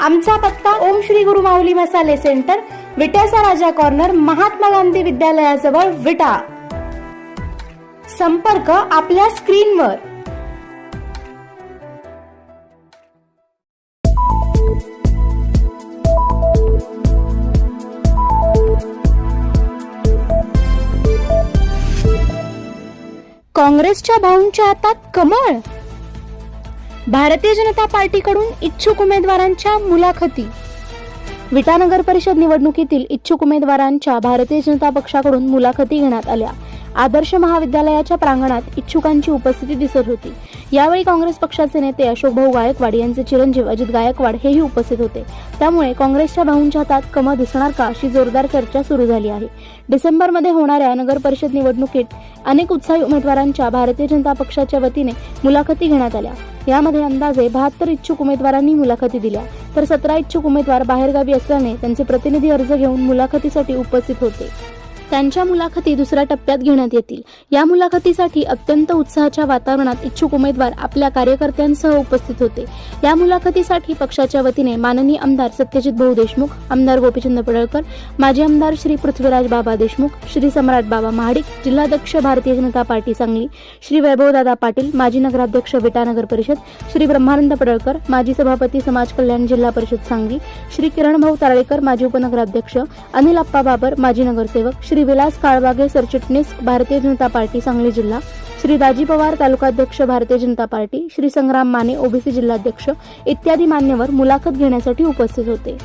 आमचा पत्ता ओम श्री गुरु माऊली मसाले सेंटर विट्याचा राजा कॉर्नर महात्मा गांधी विद्यालयाजवळ विटा. संपर्क आपल्या स्क्रीनवर. काँग्रेसच्या भाऊंच्या हातात कमळ? भारतीय जनता पार्टीकडून इच्छुक उमेदवारांच्या मुलाखती. विटानगर परिषद निवडणुकीतील इच्छुक उमेदवारांच्या भारतीय जनता पक्षाकडून मुलाखती घेण्यात आल्या. आदर्श महाविद्यालयाच्या प्रांगणात इच्छुकांची उपस्थिती दिसत होती. यावेळी काँग्रेस पक्षाचे नेते अशोक भाऊ गायकवाड यांचे चिरंजीव अजित गायकवाड हेही उपस्थित होते. त्यामुळे काँग्रेसच्या भाऊंच्या हातात कमळ दिसणार का अशी जोरदार चर्चा सुरू झाली आहे. डिसेंबरमध्ये होणाऱ्या नगर परिषद निवडणुकीत अनेक उत्साही उमेदवारांच्या भारतीय जनता पक्षाच्या वतीने मुलाखती घेण्यात आल्या. यामध्ये अंदाजे बहात्तर इच्छुक उमेदवारांनी मुलाखती दिल्या. तर सतरा इच्छुक उमेदवार बाहेरगावी असल्याने त्यांचे प्रतिनिधी अर्ज घेऊन मुलाखतीसाठी उपस्थित होते. त्यांच्या मुलाखती दुसऱ्या टप्प्यात घेण्यात येतील. या मुलाखतीसाठी अत्यंत उत्साहाच्या वातावरणात इच्छुक उमेदवार आपल्या कार्यकर्त्यांसह उपस्थित होते. या मुलाखतीसाठी पक्षाच्या वतीने माननीय आमदार सत्यजित भाऊ देशमुख आमदार गोपीचंद पडळकर माजी आमदार श्री पृथ्वीराज बाबा देशमुख श्री सम्राट बाबा महाडिक जिल्हाध्यक्ष भारतीय जनता पार्टी सांगली श्री वैभवदादा पाटील माजी नगराध्यक्ष विटानगर परिषद श्री ब्रह्मानंद पडळकर माजी सभापती समाज कल्याण जिल्हा परिषद सांगली श्री किरण भाऊ तारळेकर माजी उपनगराध्यक्ष अनिल अप्पा बाबर माजी नगरसेवक श्री विलास काळबागे सरचिटणीस भारतीय जनता पार्टी सांगली जिल्हा. श्री दाजी पवार तालुकाध्यक्ष भारतीय जनता पार्टी. श्री संग्राम माने ओबीसी जिल्हाध्यक्ष इत्यादी मान्यवर मुलाखत घेण्यासाठी उपस्थित होते.